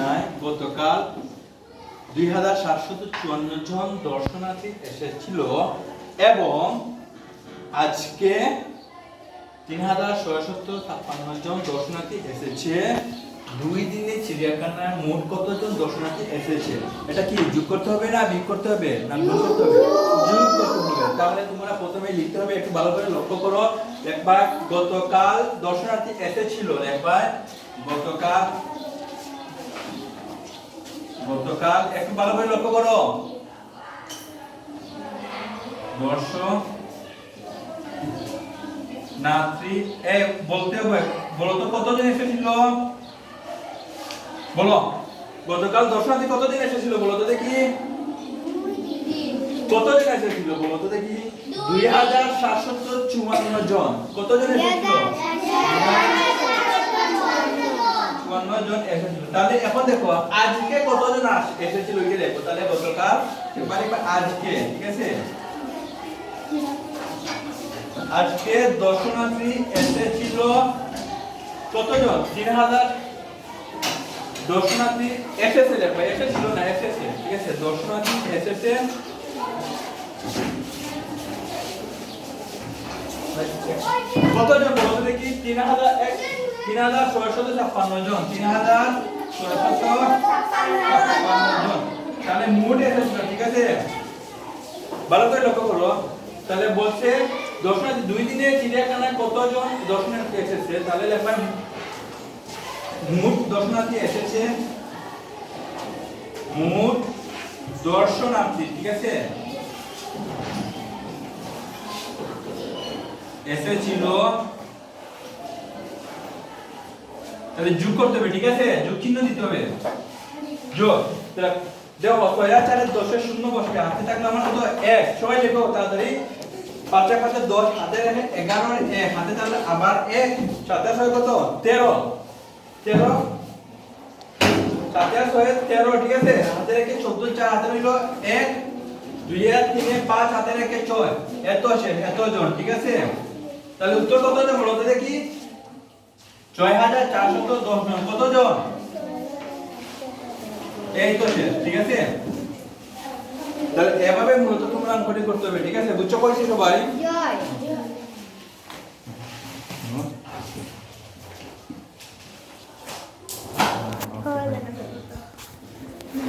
চিড়িয়াখানায় গতকাল দুই হাজার সাতশত চুয়ান্ন জন দর্শনার্থী এসেছিল এবং আজকে তিন হাজার ছয়শত ছাপ্পান্ন জন দর্শনার্থী এসেছে। দুই দিনে চিড়িয়াখানায় মোট কতজন দর্শনার্থী এসেছে? এটা কি যোগ করতে হবে না বিয়োগ করতে হবে? না গুণ করতে হবে? যোগ করতে হবে। তাহলে তোমরা প্রথমে লিখতে হবে, একটু ভালো করে লক্ষ্য করো। একবার গতকাল দর্শনার্থী এসেছিল, একবার গতকাল গতকাল একটু ভালো করে লক্ষ্য করো। দর্শক নাত্রী এ বলতে হবে বলো তো কতদিন এসেছিল? বলো গতকাল দর্শনার্থী কতদিন এসেছিল বলো তো দেখি। কতদিন এসেছিল বলো তো দেখি। দুই হাজার সাতশত চুয়ান্ন জন। কতজন এসেছিল চুয়ান্ন জন এসেছিল তাহলে এখন দেখো, আজকে কতজন এসেছিল ওইটা দেখো, তাহলে গতকাল এবার আজকে, ঠিক আছে? আজকে দর্শনার্থী এসেছিল কতজন? তিন হাজার দর্শনার্থী এসেছে দেখো, এসেছিল না, এসেছে, ঠিক আছে? দর্শনার্থী এসেছে। কতজন বলো তো দেখি, তিন হাজার তিন হাজার ছয়শত ছাপ্পান্ন জন, তিন হাজার তাহলে মোট এসেছিল ঠিক আছে? ভালো করে লক্ষ্য করো। তাহলে বলছে, দর্শনার্থী, দুই দিনে চিড়িয়াখানায় কতজন দর্শনার্থী এসেছে? তাহলে লেখা মোট দর্শনার্থী এসেছে। মোট দর্শনার্থী, ঠিক আছে? এসেছিল তাহলে যোগ করতে হবে, ঠিক আছে? যোগ চিহ্ন দিতে হবে। যোগ তাহলে দেখো ছয় আর চারের দশের শূন্য বসবে হাতে থাকলে আমার কত এক। সবাই লেখো তাড়াতাড়ি। পাঁচে পাঁচে দশ, হাতে রেখে এগারো এক। হাতে থাকলে আবার এক। সাথে ছয় কত? তেরো। তেরো। সাথে ছয়, তেরো, ঠিক আছে? হাতে রেখে চোদ্দ, চার হাতে রইল এক। দুই আর তিনে পাঁচ, হাতে রেখে ছয়। এত শেষ এত জন, ঠিক আছে? তাহলে উত্তর কত বলো তো দেখি। ছয় হাজার চারশত দশ জন কত জন এই তো শেষ, ঠিক আছে? তাহলে এভাবে মূলত তোমরা অঙ্কটি করতে হবে, ঠিক আছে? বুঝছ কইছি সবাই?